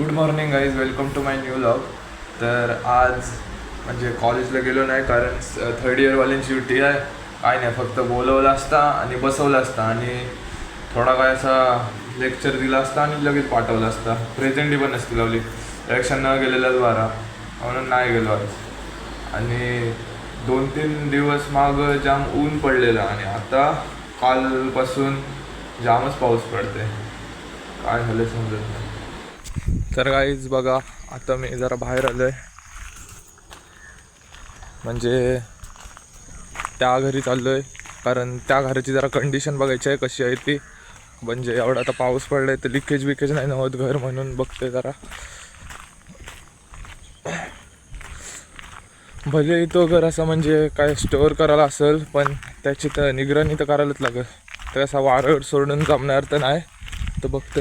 Good morning guys welcome to my new vlog तर आज म्हणजे कॉलेजला गेलो नाही कारण थर्ड इयरवाल्यांची सुट्टी आहे. काय नाही फक्त बोलवलं असता आणि बसवलं असता. आणि थोडा काय असा लेक्चर दिला असता आणि लगेच पाठवलं असता. प्रेझेंटी पण असती लावली. इलेक्शन न गेलेल्याच बारा म्हणून नाही गेलो आज. आणि दोन तीन दिवस माग जाम ऊन पडलेलं आणि आता कालपासून जामच पाऊस पडते काय झालं समजत नाही. तर काहीच बघा आता मी जरा बाहेर आलो आहे म्हणजे त्या घरी चाललो आहे कारण त्या घराची जरा कंडिशन बघायची आहे कशी आहे ती. म्हणजे एवढा आता पाऊस पडला आहे तर लिकेज बिकेज नाही नव्हत घर म्हणून बघते जरा. भले तो घर असं म्हणजे काय स्टोअर करायला असेल पण त्याची तर निगराणी तर करायलाच लागेल. तर असा वारं सोडून जमणार तर नाही. तर बघते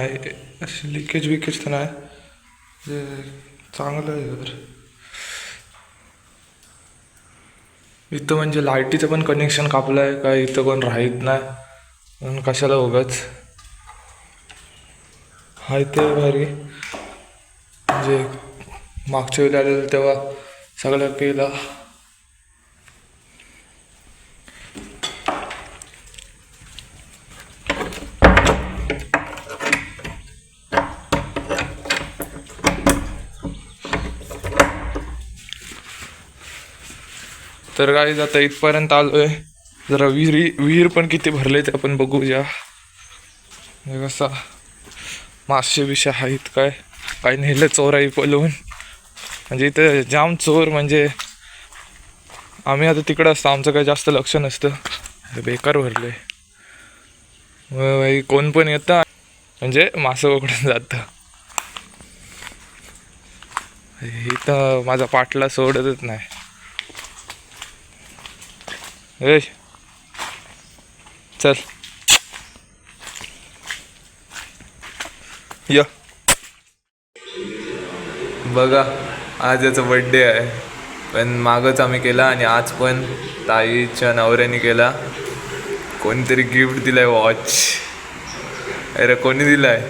नाही अशी लिकेज विकेज तर नाही. जे चांगलं आहे घर इथं म्हणजे लाईटीचं पण कनेक्शन कापलं आहे काय इथं कोण राहत नाही. म्हणून कशाला उगाच. हाय ते भारी. म्हणजे मागच्या वेळी आलेलं तेव्हा सगळं केलं. तर काही आता इथपर्यंत आलोय. जरा विहिरी विहीर पण किती भरले ते आपण बघूया. कसा मासे बिशे आहेत काय? काय नेलं चोराई पलवून? म्हणजे इथं जाम चोर म्हणजे आम्ही आता तिकडं असतो आमचं काही जास्त लक्ष नसतं. बेकार भरले मग भाई कोण पण येतं म्हणजे मासं पकडून जातं. इथं माझा पाटला सोडतच नाही. ए चल या बघा आज याचा बड्डे आहे. पण मागच आम्ही केला आणि आज पण ताईच्या नवऱ्याने केला. कोणीतरी गिफ्ट दिलाय वॉच अरे कोणी दिलाय?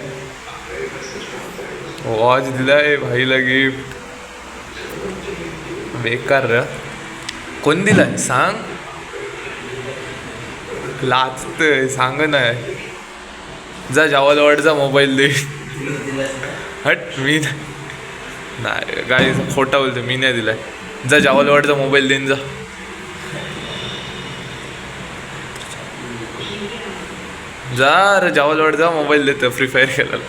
वॉच दिलाय भाईला गिफ्ट बेकार र. कोण दिलाय? सांग. लाचतंय सांग नाही जा जावाजवळचा मोबाईल दे. हट मी नाही. नाही गाडी खोटा बोलतो मी नाही दिलाय. जा जावाजवळचा मोबाईल देईन जा. जा रे जावाला मोबाईल देतो फ्री फायर खेळायला.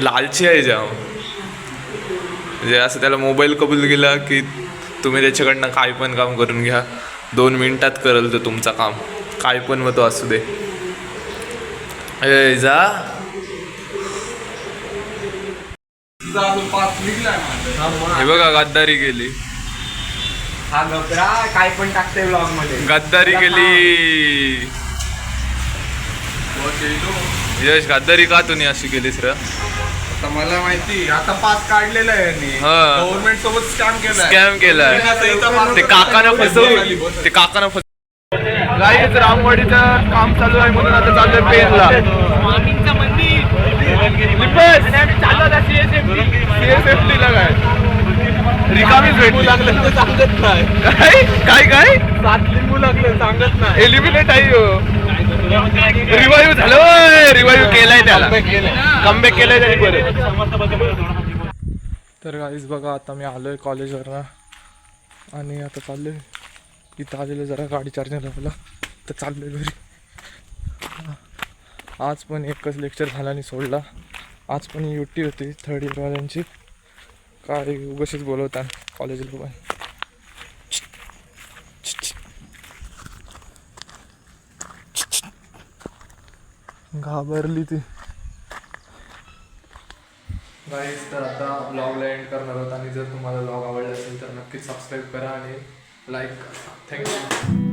लालची आहे जाम म्हणजे असं त्याला मोबाईल कबूल केला की तुम्ही त्याच्याकडनं काय पण काम करून घ्या. दोन मिनिटात करल तो तुमचं काम. काय पण मग तो असू दे. ए जा. हे बघा गद्दारी केली. हा काय पण टाकते ब्लॉगमध्ये. गद्दारी केली. यश गद्दारी का तुम्ही अशी केलीस रे? आता मला माहिती आता पास काढलेला आहे यांनी. हा. गव्हर्नमेंट सोबत स्कॅम केलाय. स्कॅम केलाय. ते काकानं फसवलं. ते काकानं फस गाईच रामवाडीचं काम चालू आहे म्हणून आता चालू आहे पेनला सीएसएफटी ला काय? रिकामीच भेटू लागलं तर सांगत नाही. काय? काय काय? सात लिंबू लागले सांगत नाही. एलिमिनेट आहे रिवायू झालं रिवायू केलाय त्याला. कमबॅक केलाय. त्याने परत तर गाईज बघा आता मी आलोय कॉलेजवरनं आणि आता चाललोय. इथं आलेलं जरा गाडी चार्जिंग लावला तर चाललोय घरी. आज पण एकच लेक्चर झाला आणि सोडला. आज पण युटी होती थर्ड इयरवाल्यांची काय उगशीच बोलवता कॉलेजला पण. घाबरली ती. गाईज तर आता ब्लॉगला एंड करणार आहोत. आणि जर तुम्हाला ब्लॉग आवडला असेल तर नक्कीच सबस्क्राईब करा आणि लाईक थँक्यू